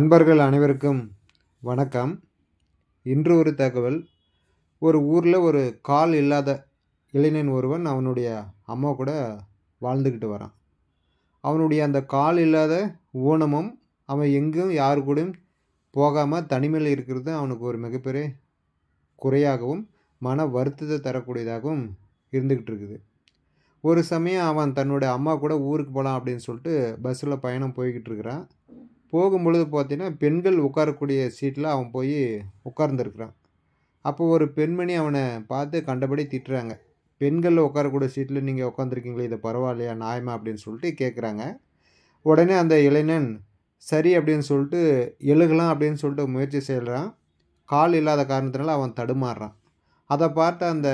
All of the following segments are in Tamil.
நண்பர்கள் அனைவருக்கும் வணக்கம். இன்று ஒரு தகவல். ஒரு ஊரில் ஒரு கால் இல்லாத இளைஞன் ஒருவன் அவனுடைய அம்மா கூட வாழ்ந்துக்கிட்டு வரான். அவனுடைய அந்த கால் இல்லாத ஊனமும் அவன் எங்கேயும் யாரு கூடயும் போகாமல் தனிமையில் இருக்கிறது அவனுக்கு ஒரு மிகப்பெரிய குறையாகவும் மன வருத்தத்தை தரக்கூடியதாகவும் இருந்துக்கிட்டு இருக்குது. ஒரு சமயம் அவன் தன்னுடைய அம்மா கூட ஊருக்கு போகலாம் அப்படின்னு சொல்லிட்டு பஸ்ஸில் பயணம் போய்கிட்டு இருக்கிறான். போகும்பொழுது பார்த்தீங்கன்னா பெண்கள் உட்காரக்கூடிய சீட்டில் அவன் போய் உட்கார்ந்துருக்குறான். அப்போ ஒரு பெண்மணி அவனை பார்த்து கண்டபடி திட்டுறாங்க. பெண்கள் உட்காரக்கூடிய சீட்டில் நீங்கள் உட்காந்துருக்கீங்களே இது பரவாயில்லையா நியாயமா? அப்படின்னு சொல்லிட்டு கேட்குறாங்க உடனே அந்த இளைஞன் சரி அப்படின்னு சொல்லிட்டு எழுகலாம் அப்படின்னு சொல்லிட்டு முயற்சி செய்கிறான் கால் இல்லாத காரணத்தினால அவன் தடுமாறுறான். அதை பார்த்த அந்த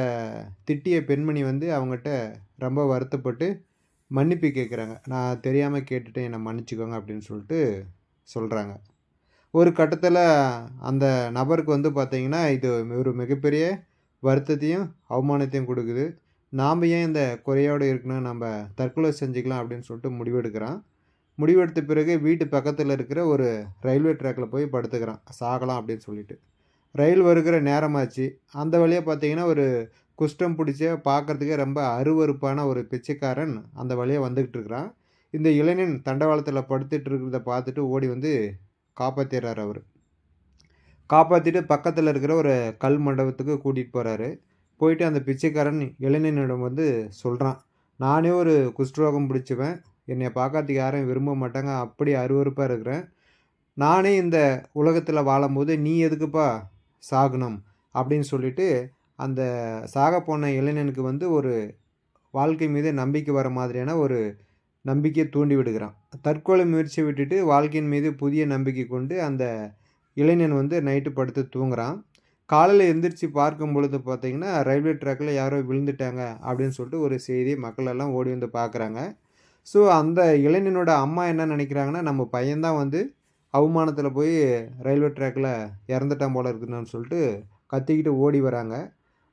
திட்டிய பெண்மணி வந்து அவங்ககிட்ட ரொம்ப வருத்தப்பட்டு மன்னிப்பு கேட்குறாங்க நான் தெரியாமல் கேட்டுட்டேன் என்னை மன்னிச்சுக்கோங்க அப்படின்னு சொல்லிட்டு சொல்கிறாங்க ஒரு கட்டத்தில் அந்த நபருக்கு வந்து பார்த்திங்கன்னா இது ஒரு மிகப்பெரிய வருத்தத்தையும் அவமானத்தையும் கொடுக்குது. நாம் ஏன் இந்த குறையோடு இருக்கணும்? நம்ம தற்கொலை செஞ்சுக்கலாம் அப்படின்னு சொல்லிட்டு முடிவெடுக்கிறான். முடிவெடுத்த பிறகு வீட்டு பக்கத்தில் இருக்கிற ஒரு ரயில்வே ட்ராக்கில் போய் படுத்துக்கிறான். சாகலாம் அப்படின்னு சொல்லிட்டு. ரயில் வருகிற நேரமாச்சு. அந்த வழியாக பார்த்தீங்கன்னா ஒரு குஷ்டம் பிடிச்ச பார்க்குறதுக்கே ரொம்ப அருவறுப்பான ஒரு பிச்சைக்காரன் அந்த வழியாக வந்துக்கிட்டு இருக்கிறான். இந்த இளைஞன் தண்டவாளத்தில் படுத்துட்டு இருக்கிறத பார்த்துட்டு ஓடி வந்து காப்பாற்றிடுறாரு அவர். காப்பாற்றிட்டு பக்கத்தில் இருக்கிற ஒரு கல் மண்டபத்துக்கு கூட்டிகிட்டு போகிறாரு போயிட்டு அந்த பிச்சைக்காரன் இளைஞனிடம் வந்து சொல்கிறான் நானே ஒரு குஷ்டரோகம் பிடிச்சிவேன். என்னை பார்க்கறதுக்கு யாரும் விரும்ப மாட்டாங்க. அப்படி அருவறுப்பாக இருக்கிறேன். நானே இந்த உலகத்தில் வாழும்போது நீ எதுக்குப்பா சாகணும்? அப்படின்னு சொல்லிட்டு அந்த சாக போன இளைஞனுக்கு வந்து ஒரு வாழ்க்கை மீது நம்பிக்கை வர மாதிரியான ஒரு நம்பிக்கையை தூண்டி விடுகிறான். தற்கொலை முயற்சியை விட்டுட்டு வாழ்க்கையின் மீது புதிய நம்பிக்கை கொண்டு அந்த இளைஞன் வந்து நைட்டு படுத்து தூங்குறான். காலையில் எந்திரிச்சு பார்க்கும் பொழுது பார்த்தீங்கன்னா ரயில்வே ட்ராக்கில் யாரோ விழுந்துட்டாங்க அப்படின்னு சொல்லிட்டு ஒரு செய்தி மக்களெல்லாம் ஓடி வந்து பார்க்குறாங்க. ஸோ அந்த இளைஞனோட அம்மா என்ன நினைக்கிறாங்கன்னா நம்ம பையன்தான் வந்து அவமானத்தில் போய் ரயில்வே ட்ராக்கில் இறந்துட்டான் போல இருக்குன்னு சொல்லிட்டு கத்திக்கிட்டு ஓடி வராங்க.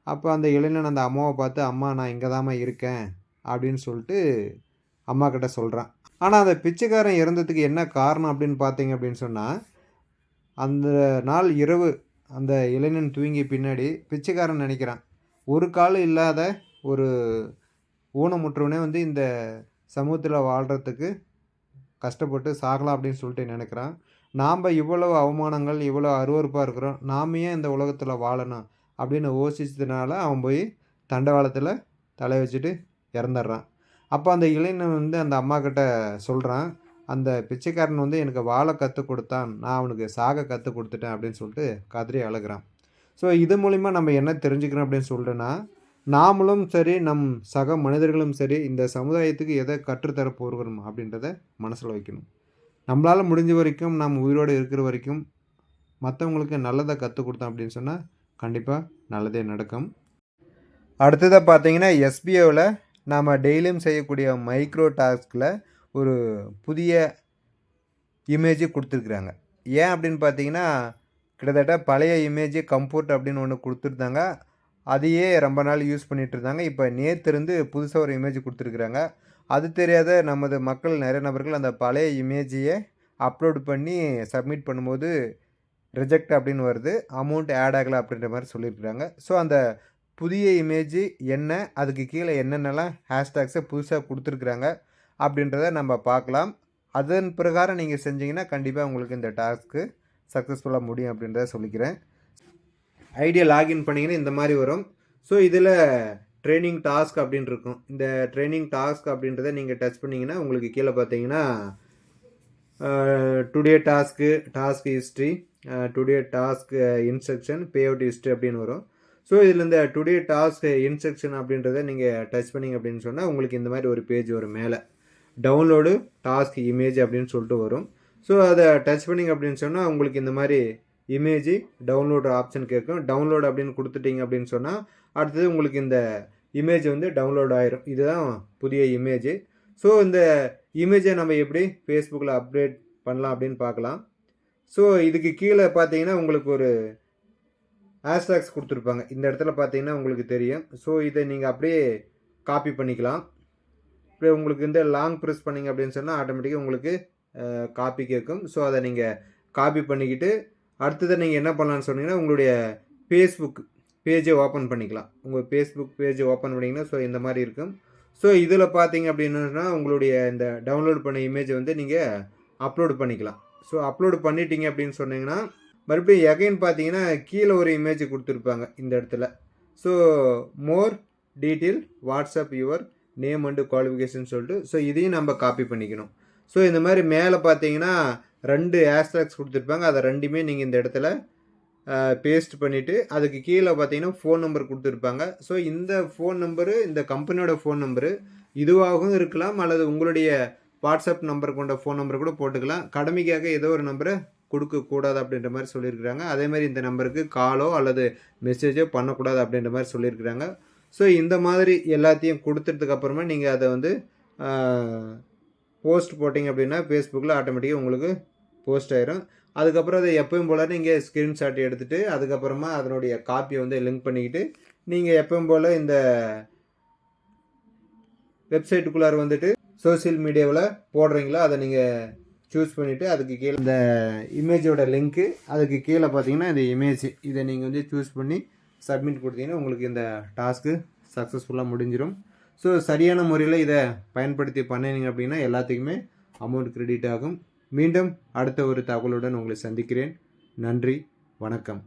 அப்போ அந்த இளைஞன் அந்த அம்மாவை பார்த்து அம்மா நான் இங்கே தாம்மா இருக்கேன் அப்படின்னு சொல்லிட்டு அம்மா கிட்ட சொல்கிறான் ஆனால் அந்த பிச்சைக்காரன் இறந்ததுக்கு என்ன காரணம் அப்படின்னு பார்த்தீங்க அப்படின்னு சொன்னால் அந்த நாள் இரவு அந்த இளைஞன் தூங்கி பின்னாடி பிச்சைக்காரன் நினைக்கிறான். ஒரு கால் இல்லாத ஒரு ஊனமுற்றவனே வந்து இந்த சமூகத்தில் வாழ்கிறதுக்கு கஷ்டப்பட்டு சாகலாம் அப்படின்னு சொல்லிட்டு நினைக்கிறான். நாம் இவ்வளவு அவமானங்கள் இவ்வளோ அருவறுப்பாக இருக்கிறோம். நாம் ஏன் இந்த உலகத்தில் வாழணும் அப்படின்னு யோசிச்சதுனால அவன் போய் தண்டவாளத்தில் தலை வச்சுட்டு இறந்துடுறான். அப்போ அந்த இளைஞன் வந்து அந்த அம்மா கிட்ட சொல்கிறான் அந்த பிச்சைக்காரன் வந்து எனக்கு வாழ கற்றுக் கொடுத்தான். நான் அவனுக்கு சாக கற்றுக் கொடுத்துட்டேன் அப்படின்னு சொல்லிட்டு கதறி அழுகிறான். ஸோ இது மூலிமா நம்ம என்ன தெரிஞ்சுக்கிறோம் அப்படின்னு சொல்லிட்டுன்னா நாமளும் சரி நம் சக மனிதர்களும் சரி இந்த சமுதாயத்துக்கு எதை கற்றுத்தர போகிறோம் அப்படின்றத மனசில் வைக்கணும். நம்மளால் முடிஞ்ச வரைக்கும் நாம் உயிரோடு இருக்கிற வரைக்கும் மற்றவங்களுக்கு நல்லதை கற்றுக் கொடுத்தோம் அப்படின்னு சொன்னால் கண்டிப்பாக நல்லதே நடக்கும். அடுத்ததாக பார்த்தீங்கன்னா எஸ்பிஓவில் நாம் டெய்லியும் செய்யக்கூடிய மைக்ரோ டாஸ்கில் ஒரு புதிய இமேஜ் கொடுத்துருக்குறாங்க. ஏன் அப்படின்னு பார்த்தீங்கன்னா கிட்டத்தட்ட பழைய இமேஜ் கம்ஃபோர்ட் அப்படின்னு ஒன்று கொடுத்துருந்தாங்க. அதையே ரொம்ப நாள் யூஸ் பண்ணிகிட்டு இருந்தாங்க. இப்போ நேற்று இருந்து புதுசாக ஒரு இமேஜ் கொடுத்துருக்குறாங்க. அது தெரியாத நமது மக்கள் நிறைய நபர்கள் அந்த பழைய இமேஜையே அப்லோட் பண்ணி சப்மிட் பண்ணும்போது ரிஜெக்ட் அப்படின்னு வருது. அமௌண்ட் ஆட் ஆகலை அப்படின்ற மாதிரி சொல்லியிருக்கிறாங்க. ஸோ அந்த புதிய இமேஜ் என்ன அதுக்கு கீழே என்னென்னலாம் ஹேஷ்டேக்ஸை புதுசாக கொடுத்துருக்குறாங்க அப்படின்றத நம்ம பார்க்கலாம். அதன் பிரகாரம் நீங்கள் செஞ்சீங்கன்னா கண்டிப்பாக உங்களுக்கு இந்த டாஸ்க்கு சக்ஸஸ்ஃபுல்லாக முடியும் அப்படின்றத சொல்லிக்கிறேன். ஐடியா லாகின் பண்ணிங்கன்னா இந்த மாதிரி வரும். ஸோ இதில் ட்ரைனிங் டாஸ்க் அப்படின்னு இருக்கும். இந்த ட்ரைனிங் டாஸ்க் அப்படின்றத நீங்கள் டச் பண்ணிங்கன்னா உங்களுக்கு கீழே பார்த்தீங்கன்னா today task task history today task instruction payout history அப்படின்னு வரும். ஸோ இதில் இந்த டுடே டாஸ்க் இன்ஸ்ட்ரக்ஷன் அப்படின்றத நீங்கள் டச் பண்ணிங்க அப்படின்னு சொன்னால் உங்களுக்கு இந்த மாதிரி ஒரு பேஜ் வரும் மேலே டவுன்லோடு டாஸ்க் இமேஜ் அப்படின்னு சொல்லிட்டு வரும். ஸோ அதை டச் பண்ணிங்க அப்படின்னு சொன்னால் உங்களுக்கு இந்த மாதிரி இமேஜ் டவுன்லோடு ஆப்ஷன் கேட்கும். டவுன்லோட் அப்படின்னு கொடுத்துட்டிங்க அப்படின்னு சொன்னால் அடுத்தது உங்களுக்கு இந்த இமேஜ் வந்து டவுன்லோட் ஆயிரும். இதுதான் புதிய இமேஜ் ஸோ இந்த இமேஜை நம்ம எப்படி ஃபேஸ்புக்கில் அப்டேட் பண்ணலாம் அப்படின்னு பார்க்கலாம். ஸோ இதுக்கு கீழே பார்த்தீங்கன்னா உங்களுக்கு ஒரு ஹேஷ்டாக்ஸ் கொடுத்துருப்பாங்க. இந்த இடத்துல பார்த்தீங்கன்னா உங்களுக்கு தெரியும். ஸோ இதை நீங்கள் அப்படியே காப்பி பண்ணிக்கலாம். இப்போ உங்களுக்கு இந்த லாங் ப்ரெஸ் பண்ணிங்க அப்படின்னு சொன்னால் ஆட்டோமேட்டிக்காக உங்களுக்கு காப்பி கேட்கும். ஸோ அதை நீங்கள் காப்பி பண்ணிக்கிட்டு அடுத்ததை நீங்கள் என்ன பண்ணலான்னு சொன்னீங்கன்னா உங்களுடைய ஃபேஸ்புக் பேஜை ஓப்பன் பண்ணிக்கலாம். உங்கள் ஃபேஸ்புக் பேஜை ஓப்பன் பண்ணிங்கன்னா ஸோ இந்த மாதிரி இருக்கும். ஸோ இதில் பார்த்தீங்க அப்படின்னா உங்களுடைய இந்த டவுன்லோட் பண்ண இமேஜை வந்து நீங்கள் அப்லோடு பண்ணிக்கலாம். ஸோ அப்லோடு பண்ணிட்டீங்க அப்படின்னு சொன்னீங்கன்னா மறுபடியும் எகைன் பார்த்தீங்கன்னா கீழே ஒரு இமேஜ் கொடுத்துருப்பாங்க இந்த இடத்துல. So more detail WhatsApp your name and qualification சொல்லிட்டு ஸோ இதையும் நம்ம காப்பி பண்ணிக்கணும். ஸோ இந்த மாதிரி மேலே பார்த்தீங்கன்னா ரெண்டு ஹேஷ்டாக்ஸ் கொடுத்துருப்பாங்க. அதை ரெண்டுமே நீங்கள் இந்த இடத்துல பேஸ்ட் பண்ணிவிட்டு அதுக்கு கீழே பார்த்தீங்கன்னா ஃபோன் நம்பர் கொடுத்துருப்பாங்க. ஸோ இந்த ஃபோன் நம்பரு இந்த கம்பெனியோட ஃபோன் நம்பரு இதுவாகவும் இருக்கலாம் அல்லது உங்களுடைய வாட்ஸ்அப் நம்பர் கொண்ட ஃபோன் நம்பர் கூட போட்டுக்கலாம். கடமைக்காக ஏதோ ஒரு நம்பரை கொடுக்கக்கூடாது அப்படின்ற மாதிரி சொல்லியிருக்கிறாங்க. அதே மாதிரி இந்த நம்பருக்கு காலோ அல்லது மெசேஜோ பண்ணக்கூடாது அப்படின்ற மாதிரி சொல்லியிருக்கிறாங்க. ஸோ இந்த மாதிரி எல்லாத்தையும் கொடுத்ததுக்கு அப்புறமா நீங்கள் அதை வந்து போஸ்ட் போட்டிங்க அப்படின்னா ஃபேஸ்புக்கில் ஆட்டோமேட்டிக்காக உங்களுக்கு போஸ்ட் ஆயிரும். அதுக்கப்புறம் அதை எப்பவும் போல் நீங்கள் ஸ்க்ரீன்ஷாட் எடுத்துகிட்டு அதுக்கப்புறமா அதனுடைய காப்பியை வந்து லிங்க் பண்ணிக்கிட்டு நீங்கள் எப்பவும் போல் இந்த வெப்சைட்டுக்குள்ளார வந்துட்டு சோஷியல் மீடியாவில் போடுறீங்களோ? அதை நீங்கள் சூஸ் பண்ணிவிட்டு அதுக்கு கீழே இந்த இமேஜோட லிங்க்கு அதுக்கு கீழே பார்த்தீங்கன்னா இந்த இமேஜ் இதை நீங்கள் வந்து சூஸ் பண்ணி சப்மிட் கொடுத்தீங்கன்னா உங்களுக்கு இந்த டாஸ்க்கு சக்ஸஸ்ஃபுல்லாக முடிஞ்சிடும் ஸோ சரியான முறையில் இதை பயன்படுத்தி பண்ணினீங்க அப்படின்னா எல்லாத்துக்குமே அமௌண்ட் கிரெடிட் ஆகும். மீண்டும் அடுத்த ஒரு தகவலுடன் உங்களை சந்திக்கிறேன். நன்றி வணக்கம்.